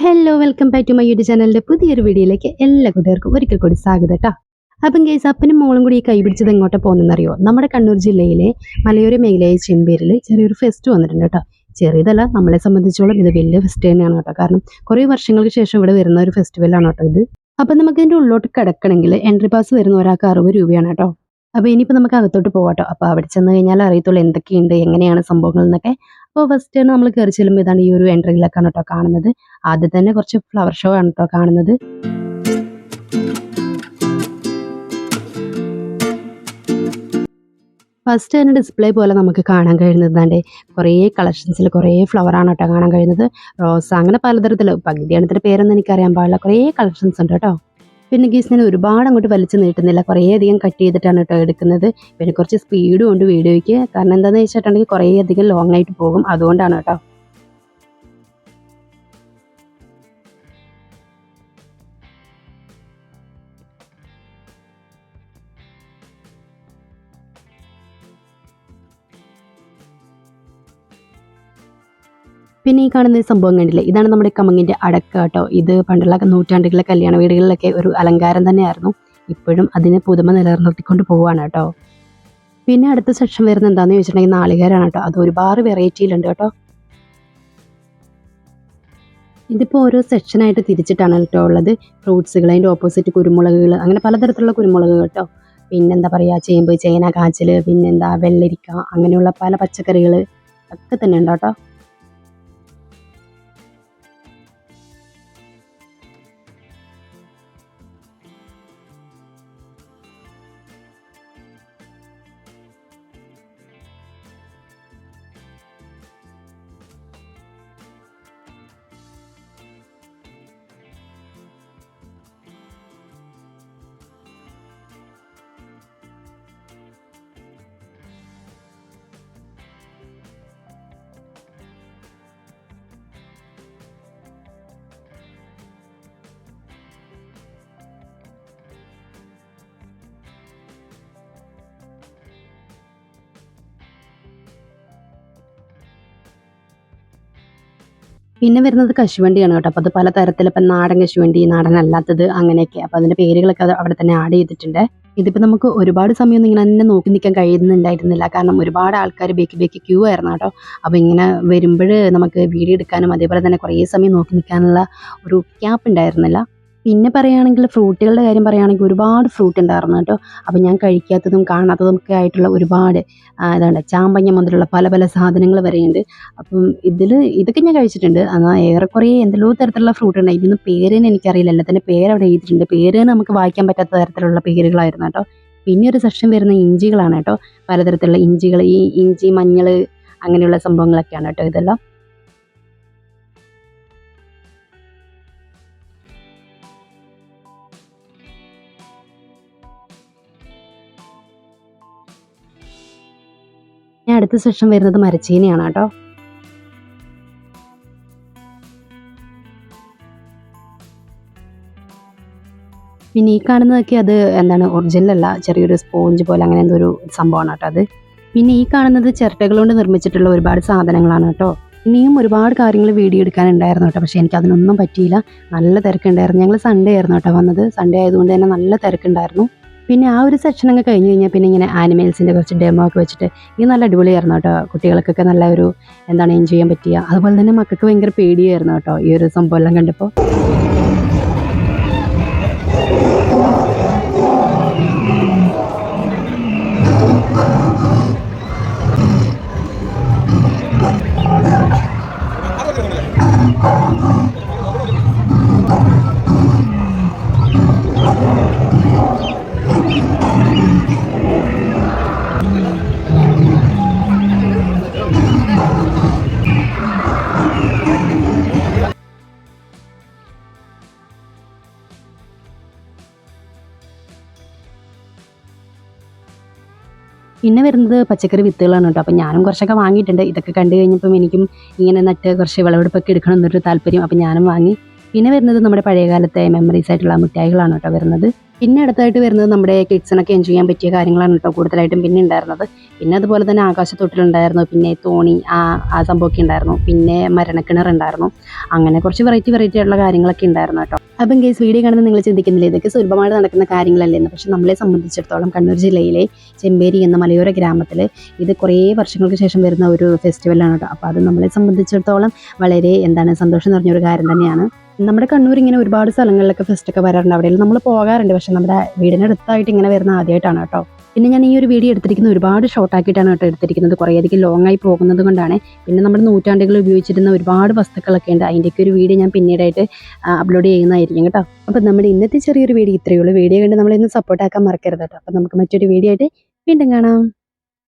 Hello welcome back to my YouTube ചാനലിന്റെ പുതിയൊരു വീഡിയോയിലേക്ക് എല്ലാ കൂട്ടുകാർക്കും ഒരിക്കൽ കൂടി സ്വാഗതം കേട്ടോ അപ്പം കേസ് അപ്പനും മോളും കൂടി ഈ കൈ പിടിച്ചത് എങ്ങോട്ടാ പോകുന്നതെന്നറിയോ? നമ്മുടെ കണ്ണൂർ ജില്ലയിലെ മലയോര മേഖലയായ ചെമ്പേരിൽ ചെറിയൊരു ഫെസ്റ്റ് വന്നിട്ടുണ്ട് കേട്ടോ ചെറിയതല്ല നമ്മളെ സംബന്ധിച്ചോളം ഇത് വലിയ ഫെസ്റ്റ് തന്നെയാണ് കേട്ടോ കാരണം കുറേ വർഷങ്ങൾക്ക് ശേഷം ഇവിടെ വരുന്ന ഒരു ഫെസ്റ്റിവലാണ് കേട്ടോ ഇത്. അപ്പം നമുക്ക് ഇതിന്റെ ഉള്ളോട്ട് കിടക്കണമെങ്കിൽ എൻട്രി പാസ് വരുന്ന ഒരാൾക്ക് അറുപത് രൂപയാണ് കേട്ടോ അപ്പോൾ ഇനിയിപ്പോൾ നമുക്ക് അകത്തോട്ട് പോകാം കേട്ടോ അപ്പോൾ അവിടെ ചെന്ന് കഴിഞ്ഞാൽ അറിയത്തുള്ളൂ എന്തൊക്കെയുണ്ട് എങ്ങനെയാണ് സംഭവങ്ങൾ എന്നൊക്കെ. അപ്പോൾ ഫസ്റ്റ് നമ്മൾ കയറി ചെല്ലുമ്പോൾ ഇതാണ് ഈ ഒരു എൻട്രിയിലൊക്കെയാണ് കേട്ടോ കാണുന്നത്. ആദ്യം തന്നെ കുറച്ച് ഫ്ലവർ ഷോ ആണ് കേട്ടോ കാണുന്നത്. ഫസ്റ്റ് തന്നെ ഡിസ്പ്ലേ പോലെ നമുക്ക് കാണാൻ കഴിയുന്നത് ദാണ്ടേ കുറേ കളക്ഷൻസിൽ കുറേ ഫ്ലവറാണ് കേട്ടോ കാണാൻ കഴിയുന്നത്. റോസ് അങ്ങനെ പലതരത്തിൽ പകുതി എണ്ണത്തിന്റെ പേരൊന്നും എനിക്കറിയാൻ പാടില്ല. കുറേ കളക്ഷൻസ് ഉണ്ട് കേട്ടോ. പിന്നെ ഗീസ് ഞാൻ ഒരുപാട് അങ്ങോട്ട് വലിച്ചു നീട്ടുന്നില്ല. കുറേ അധികം കട്ട് ചെയ്തിട്ടാണ് കേട്ടോ എടുക്കുന്നത്. പിന്നെ കുറച്ച് സ്പീഡും ഉണ്ട് വീഡിയോയ്ക്ക്. കാരണം എന്താണെന്ന് വെച്ചിട്ടുണ്ടെങ്കിൽ കുറേ അധികം ലോങ് ആയിട്ട് പോകും. അതുകൊണ്ടാണ് കേട്ടോ. പിന്നെ ഈ കാണുന്ന സംഭവം കണ്ടില്ലേ? ഇതാണ് നമ്മുടെ കമങ്ങിന്റെ അടക്ക കേട്ടോ. ഇത് പണ്ടുള്ള നൂറ്റാണ്ടുകളിലെ കല്യാണ വീടുകളിലൊക്കെ ഒരു അലങ്കാരം തന്നെയായിരുന്നു. ഇപ്പോഴും അതിനെ പുതുമ നിലനിർത്തിക്കൊണ്ട് പോവുകയാണ് കേട്ടോ. പിന്നെ അടുത്ത സെക്ഷൻ വരുന്നത് എന്താണെന്ന് ചോദിച്ചിട്ടുണ്ടെങ്കിൽ നാളികേരാണ് കേട്ടോ. അത് ഒരുപാട് വെറൈറ്റിയിലുണ്ട് കേട്ടോ. ഇതിപ്പോൾ ഓരോ സെക്ഷനായിട്ട് തിരിച്ചിട്ടാണ് കേട്ടോ ഉള്ളത്. ഫ്രൂട്ട്സുകൾ അതിന്റെ ഓപ്പോസിറ്റ് കുരുമുളകുകൾ അങ്ങനെ പലതരത്തിലുള്ള കുരുമുളക് കേട്ടോ. പിന്നെന്താ പറയുക ചേമ്പ് ചേന കാച്ചിൽ പിന്നെന്താ വെള്ളരിക്ക അങ്ങനെയുള്ള പല പച്ചക്കറികൾ ഒക്കെ തന്നെ ഉണ്ട് കേട്ടോ. പിന്നെ വരുന്നത് കശുവണ്ടിയാണ് കേട്ടോ. അപ്പോൾ അത് പലതരത്തിൽ ഇപ്പം നാടൻ കശുവണ്ടി നാടൻ അല്ലാത്തത് അങ്ങനെയൊക്കെ. അപ്പോൾ അതിന്റെ പേരുകളൊക്കെ അവിടെ തന്നെ ആഡ് ചെയ്തിട്ടുണ്ട്. ഇതിപ്പോൾ നമുക്ക് ഒരുപാട് സമയമൊന്നും ഇങ്ങനെ തന്നെ നോക്കി നിൽക്കാൻ കഴിയുന്നുണ്ടായിരുന്നില്ല. കാരണം ഒരുപാട് ആൾക്കാർ ബേക്ക് ബേക്ക് ക്യൂ ആയിരുന്നു കേട്ടോ. അപ്പോൾ ഇങ്ങനെ വരുമ്പോൾ നമുക്ക് വീഡിയോ എടുക്കാനും അതേപോലെ തന്നെ കുറേ സമയം നോക്കി നിൽക്കാനുള്ള ഒരു ക്യാപ്പ് ഉണ്ടായിരുന്നില്ല. പിന്നെ പറയുകയാണെങ്കിൽ ഫ്രൂട്ടുകളുടെ കാര്യം പറയുകയാണെങ്കിൽ ഒരുപാട് ഫ്രൂട്ട് ഉണ്ടായിരുന്നു കേട്ടോ. അപ്പോൾ ഞാൻ കഴിക്കാത്തതും കാണാത്തതും ഒക്കെ ആയിട്ടുള്ള ഒരുപാട് ഇതാണ് ചാമ്പങ്ങ മുതലുള്ള പല പല സാധനങ്ങൾ വരെയുണ്ട്. അപ്പം ഇതിൽ ഇതൊക്കെ ഞാൻ കഴിച്ചിട്ടുണ്ട്. എന്നാൽ ഏറെക്കുറെ എന്തെല്ലോ തരത്തിലുള്ള ഫ്രൂട്ട് ഉണ്ട്. ഇതിന് പേരിന് എനിക്കറിയില്ല. എല്ലാത്തിന്റെ പേര് അവിടെ എഴുതിയിട്ടുണ്ട്. പേര് നമുക്ക് വായിക്കാൻ പറ്റാത്ത തരത്തിലുള്ള പേരുകളായിരുന്നു കേട്ടോ. പിന്നെ ഒരു സെക്ഷൻ വരുന്ന ഇഞ്ചികളാണ് കേട്ടോ. പലതരത്തിലുള്ള ഇഞ്ചികൾ ഈ ഇഞ്ചി മഞ്ഞൾ അങ്ങനെയുള്ള സംഭവങ്ങളൊക്കെയാണ് കേട്ടോ ഇതെല്ലാം. ഞാൻ അടുത്ത സെക്ഷൻ വരുന്നത് മരച്ചീനിയാണ് കേട്ടോ. പിന്നെ ഈ കാണുന്നതൊക്കെ അത് എന്താണ് ഒറിജിനൽ അല്ല ചെറിയൊരു സ്പോഞ്ച് പോലെ അങ്ങനെ എന്തോ ഒരു സംഭവമാണ് കേട്ടോ അത്. പിന്നെ ഈ കാണുന്നത് ചിരട്ടകൾ കൊണ്ട് നിർമ്മിച്ചിട്ടുള്ള ഒരുപാട് സാധനങ്ങളാണ് കേട്ടോ. ഇനിയും ഒരുപാട് കാര്യങ്ങൾ വീഡിയോ എടുക്കാനുണ്ടായിരുന്നു കേട്ടോ പക്ഷേ എനിക്ക് അതിനൊന്നും പറ്റിയില്ല. നല്ല തിരക്കുണ്ടായിരുന്നു. ഞങ്ങൾ സൺഡേ ആയിരുന്നു കേട്ടോ വന്നത്. സൺഡേ ആയതുകൊണ്ട് തന്നെ നല്ല തിരക്കുണ്ടായിരുന്നു. പിന്നെ ആ ഒരു അങ്ങ് കഴിഞ്ഞ് കഴിഞ്ഞാൽ പിന്നെ ഇങ്ങനെ ആനിമൽസിന്റെ കുറച്ച് ഡെമോ ഒക്കെ വെച്ചിട്ട് ഇത് നല്ല അടിപൊളിയായിരുന്നു കേട്ടോ. കുട്ടികൾക്കൊക്കെ നല്ല ഒരു എന്താണ് എൻജോയ് ചെയ്യാൻ പറ്റിയ. അതുപോലെ തന്നെ മക്കൾക്ക് ഭയങ്കര പേടിയായിരുന്നു കേട്ടോ ഈ ഒരു സംഭവം എല്ലാം കണ്ടപ്പോൾ പിന്നെ വരുന്നത് പച്ചക്കറി വിത്തുകളാണ് കേട്ടോ. അപ്പം ഞാനും കുറച്ചൊക്കെ വാങ്ങിയിട്ടുണ്ട്. ഇതൊക്കെ കണ്ടു കഴിഞ്ഞപ്പം എനിക്കും ഇങ്ങനെ നട്ട് കുറച്ച് വിളവെടുപ്പൊക്കെ എടുക്കണം എന്നൊരു താല്പര്യം. അപ്പോൾ ഞാനും വാങ്ങി പിന്നെ വരുന്നത് നമ്മുടെ പഴയകാലത്തെ മെമ്മറീസ് ആയിട്ടുള്ള മിഠായികളാണ് കേട്ടോ വരുന്നത്. പിന്നെ അടുത്തായിട്ട് വരുന്നത് നമ്മുടെ കിഡ്സിനൊക്കെ എൻജോയ് ചെയ്യാൻ പറ്റിയ കാര്യങ്ങളാണ് കേട്ടോ കൂടുതലായിട്ടും പിന്നെ ഉണ്ടായിരുന്നത്. പിന്നെ അതുപോലെ തന്നെ ആകാശത്തൊട്ടിലുണ്ടായിരുന്നു പിന്നെ തോണി ആ ആ സംഭവമൊക്കെ ഉണ്ടായിരുന്നു പിന്നെ മരണക്കിണർ ഉണ്ടായിരുന്നു. അങ്ങനെ കുറച്ച് വെറൈറ്റി വെറൈറ്റി ആയിട്ടുള്ള കാര്യങ്ങളൊക്കെ ഉണ്ടായിരുന്നു കേട്ടോ. അപ്പം കേസ് വീഡിയോ കാണുന്ന നിങ്ങൾ ചിന്തിക്കുന്നില്ല ഇതൊക്കെ സുലഭമായിട്ട് നടക്കുന്ന കാര്യങ്ങളല്ലേ? എന്ന് പക്ഷെ നമ്മളെ സംബന്ധിച്ചിടത്തോളം കണ്ണൂർ ജില്ലയിലെ ചെമ്പേരി എന്ന മലയോര ഗ്രാമത്തിൽ ഇത് കുറേ വർഷങ്ങൾക്ക് ശേഷം വരുന്ന ഒരു ഫെസ്റ്റിവലാണ് കേട്ടോ. അപ്പോൾ അത് നമ്മളെ സംബന്ധിച്ചിടത്തോളം വളരെ എന്താണ് സന്തോഷം നിറഞ്ഞൊരു കാര്യം തന്നെയാണ്. നമ്മുടെ കണ്ണൂർ ഇങ്ങനെ ഒരുപാട് സ്ഥലങ്ങളിലൊക്കെ ഫെസ്റ്റൊക്കെ വരാറുണ്ട്. അവിടെ നമ്മൾ പോകാറുണ്ട്. പക്ഷെ നമ്മുടെ വീടിനടുത്തായിട്ട് ഇങ്ങനെ വരുന്ന ആദ്യമായിട്ടാണ് കേട്ടോ. പിന്നെ ഞാൻ ഈ ഒരു വീഡിയോ എടുത്തിരിക്കുന്നത് ഒരുപാട് ഷോർട്ട് ആക്കിയിട്ടാണ് കേട്ടോ എടുത്തിരിക്കുന്നത്. കുറേയധികം ലോങ് ആയി പോകുന്നത് കൊണ്ടാണ്. പിന്നെ നമ്മുടെ നൂറ്റാണ്ടുകൾ ഉപയോഗിച്ചിരുന്ന ഒരുപാട് വസ്തുക്കളൊക്കെ ഉണ്ട്. അതിന്റെയൊക്കെ ഒരു വീഡിയോ ഞാൻ പിന്നീടായിട്ട് അപ്ലോഡ് ചെയ്യുന്നതായിരിക്കും കേട്ടോ. അപ്പോൾ നമ്മുടെ ഇന്നത്തെ ചെറിയൊരു വീഡിയോ ഇത്രയേ ഉള്ളൂ. വീഡിയോ കണ്ട് നമ്മളിന്ന് സപ്പോർട്ട് ആക്കാൻ മറക്കരുത് കേട്ടോ. അപ്പോൾ നമുക്ക് മറ്റൊരു വീഡിയോ ആയിട്ട് വീണ്ടും കാണാം.